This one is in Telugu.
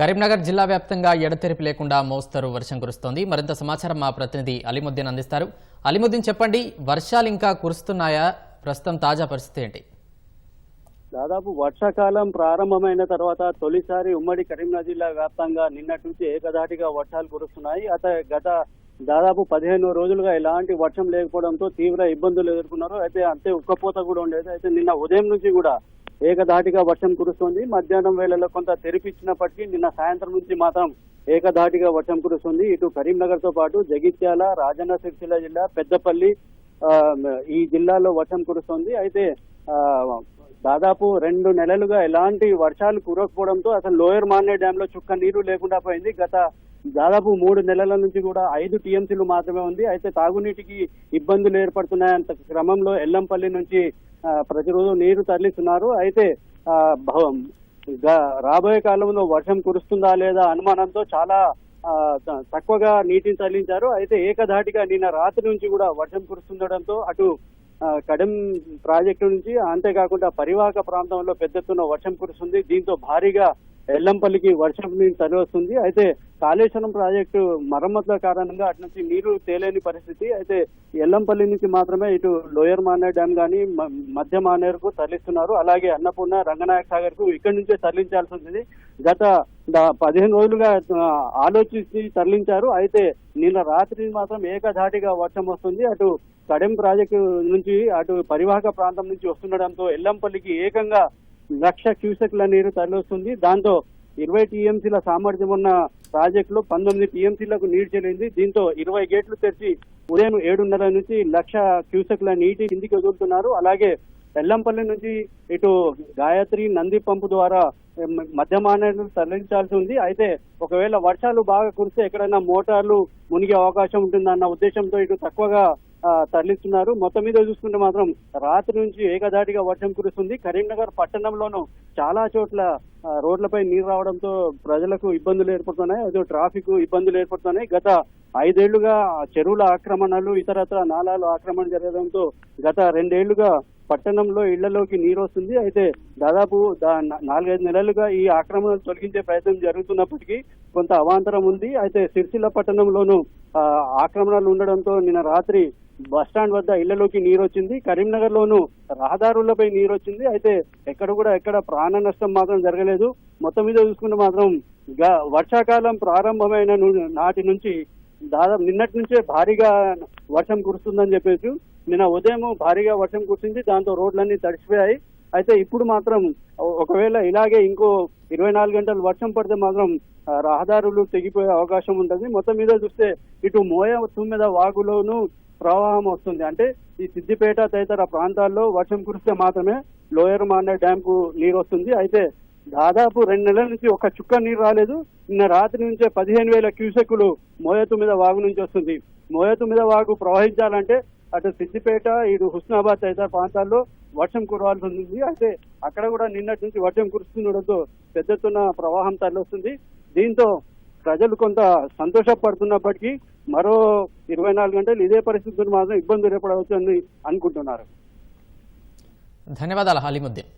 కరీంనగర్ జిల్లా వ్యాప్తంగా ఎడతెరిపి లేకుండా మోస్తరు వర్షం కురుస్తోంది. మరింత సమాచారం మా ప్రతినిధి అలీముద్దీన్ అందిస్తారు. అలీముద్దీన్ చెప్పండి వర్షాలు ఇంకా కురుస్తున్నాయా? ప్రస్తుతం తాజా పరిస్థితి ఏంటి? దాదాపు వర్షాకాలం ప్రారంభమైన తర్వాత తొలిసారి ఉమ్మడి కరీంనగర్ జిల్లా వ్యాప్తంగా నిన్నటి నుంచి ఏకధాటిగా వర్షాలు కురుస్తున్నాయి. అత గత దాదాపు పదిహేను రోజులుగా ఎలాంటి వర్షం లేకపోవడంతో తీవ్ర ఇబ్బందులు ఎదుర్కొన్నారు. అయితే అంతే ఉక్కపోత కూడా ఉండేది. అయితే నిన్న ఉదయం నుంచి కూడా ఏకధాటిగా వర్షం కురుస్తోంది. మధ్యాహ్నం వేళలో కొంత తెరిపిచ్చినప్పటికీ నిన్న సాయంత్రం నుంచి మాత్రం ఏకధాటిగా వర్షం కురుస్తుంది. ఇటు కరీంనగర్తో పాటు జగిత్యాల రాజన్న సిరిసిల్ల జిల్లా పెద్దపల్లి ఈ జిల్లాలో వర్షం కురుస్తోంది. అయితే దాదాపు రెండు నెలలుగా ఎలాంటి వర్షాలు కురకపోవడంతో అసలు లోయర్ మాన్నే డ్యామ్లో చుక్క నీరు లేకుండా పోయింది. గత దాదాపు మూడు నెలల నుంచి కూడా ఐదు టీఎంసీలు మాత్రమే ఉంది. అయితే తాగునీటికి ఇబ్బందులు ఏర్పడుతున్నాయంత క్రమంలో ఎల్లంపల్లి నుంచి ప్రతిరోజు నీరు తరలిస్తున్నారు. అయితే రాబోయే కాలంలో వర్షం కురుస్తుందా లేదా అనుమానంతో చాలా తక్కువగా నీటిని తరలించారు. అయితే ఏకధాటిగా నిన్న రాత్రి నుంచి కూడా వర్షం కురుస్తుండడంతో అటు కడెం ప్రాజెక్టు నుంచి అంతేకాకుండా పరివాహక ప్రాంతంలో పెద్ద ఎత్తున వర్షం కురుస్తుంది. దీంతో భారీగా ఎల్లంపల్లికి వర్షం నీరు తరివస్తుంది అయితే కాళేశ్వరం ప్రాజెక్టు మరమ్మతుల కారణంగా అటు నుంచి నీరు తేలేని పరిస్థితి. అయితే ఎల్లంపల్లి నుంచి మాత్రమే ఇటు లోయర్ మానేర్ డ్యామ్ కానీ మధ్య మానేరుకు తరలిస్తున్నారు. అలాగే అన్నపూర్ణ రంగనాయక సాగర్కు ఇక్కడి నుంచే తరలించాల్సి ఉంది గత పదిహేను రోజులుగా ఆలోచించి తరలించారు. అయితే నిన్న రాత్రి మాత్రం ఏకధాటిగా వర్షం వస్తుంది. అటు కడెం ప్రాజెక్టు నుంచి అటు పరివాహక ప్రాంతం నుంచి వస్తుండడంతో ఎల్లంపల్లికి ఏకంగా లక్ష క్యూసెక్ల నీరు తరలిస్తుంది. దాంతో ఇరవై టీఎంసీల సామర్థ్యం ఉన్న ప్రాజెక్టులో పంతొమ్మిది టీఎంసీలకు నీరు చెల్లింది. దీంతో ఇరవై గేట్లు తెరిచి ఉదయం ఏడున్నర నుంచి లక్ష క్యూసెక్ల నీటి కిందికి వదులుతున్నారు. అలాగే ఎల్లంపల్లి నుంచి ఇటు గాయత్రి నంది పంపు ద్వారా ఎం, తరలించాల్సి ఉంది. అయితే ఒకవేళ వర్షాలు బాగా కురిస్తే ఎక్కడైనా మోటార్లు మునిగే అవకాశం ఉంటుందన్న ఉద్దేశంతో ఇటు తక్కువగా తరలిస్తున్నారు. మొత్తం మీద చూసుకుంటే మాత్రం రాత్రి నుంచి ఏకధాటిగా వర్షం కురుస్తుంది. కరీంనగర్ పట్టణంలోనూ చాలా చోట్ల రోడ్లపై నీరు రావడంతో ప్రజలకు ఇబ్బందులు ఏర్పడుతున్నాయి. అదే ట్రాఫిక్ ఇబ్బందులు ఏర్పడుతున్నాయి. గత ఐదేళ్ళుగా చెరువుల ఆక్రమణలు ఇతరత్ర నాలాలు ఆక్రమణ జరగడంతో గత రెండేళ్ళుగా పట్టణంలో ఇళ్ళలోకి నీరు వస్తుంది. అయితే దాదాపు దా- నాలుగైదు నెలలుగా ఈ ఆక్రమణలు తొలగించే ప్రయత్నం జరుగుతున్నప్పటికీ కొంత అవాంతరం ఉంది. అయితే సిరిసిల్ల పట్టణంలోనూ ఆక్రమణలు ఉండడంతో నిన్న రాత్రి బస్ స్టాండ్ వద్ద ఇళ్ళలోకి నీరు వచ్చింది కరీంనగర్ లోను రహదారులపై నీరు వచ్చింది అయితే ఎక్కడ కూడా ఎక్కడ ప్రాణ నష్టం మాత్రం జరగలేదు. మొత్తం మీద చూసుకుంటే మాత్రం వర్షాకాలం ప్రారంభమైన నాటి నుంచి దాదాపు నిన్నటి నుంచే భారీగా వర్షం కురుస్తుందని చెప్పేసి నిన్న ఉదయం భారీగా వర్షం కురిసింది. దాంతో రోడ్లన్నీ తడిసిపోయాయి. అయితే ఇప్పుడు మాత్రం ఒకవేళ ఇలాగే ఇంకో ఇరవై నాలుగు గంటలు వర్షం పడితే మాత్రం రహదారులు తెగిపోయే అవకాశం ఉంటుంది. మొత్తం మీద చూస్తే ఇటు మోయ తుమ్మెద వాగులోను ప్రవాహం వస్తుంది. అంటే ఈ సిద్దిపేట తదితర ప్రాంతాల్లో వర్షం కురిస్తే మాత్రమే లోయర్ మాండే డ్యామ్కు నీరు వస్తుంది. అయితే దాదాపు రెండు నెలల నుంచి ఒక చుక్క నీరు రాలేదు. నిన్న రాత్రి నుంచే పదిహేను వేల క్యూసెక్కులు మోయతు మీద వాగు నుంచి వస్తుంది. మోయతు మీద వాగు ప్రవహించాలంటే అటు సిద్దిపేట ఇటు హుస్నాబాద్ తదితర ప్రాంతాల్లో వర్షం కురవాల్సి ఉంది అయితే అక్కడ కూడా నిన్నటి నుంచి వర్షం కురుస్తుండడంతో పెద్ద ఎత్తున ప్రవాహం తరలిస్తుంది. దీంతో ప్రజలు కొంత సంతోషపడుతున్నప్పటికీ మరో ఇరవై నాలుగు గంటలు ఇదే పరిస్థితులు మాత్రం ఇబ్బందులు ఏర్పడవచ్చు అని అనుకుంటున్నారు. ధన్యవాదాలు హాలిముద్దీన్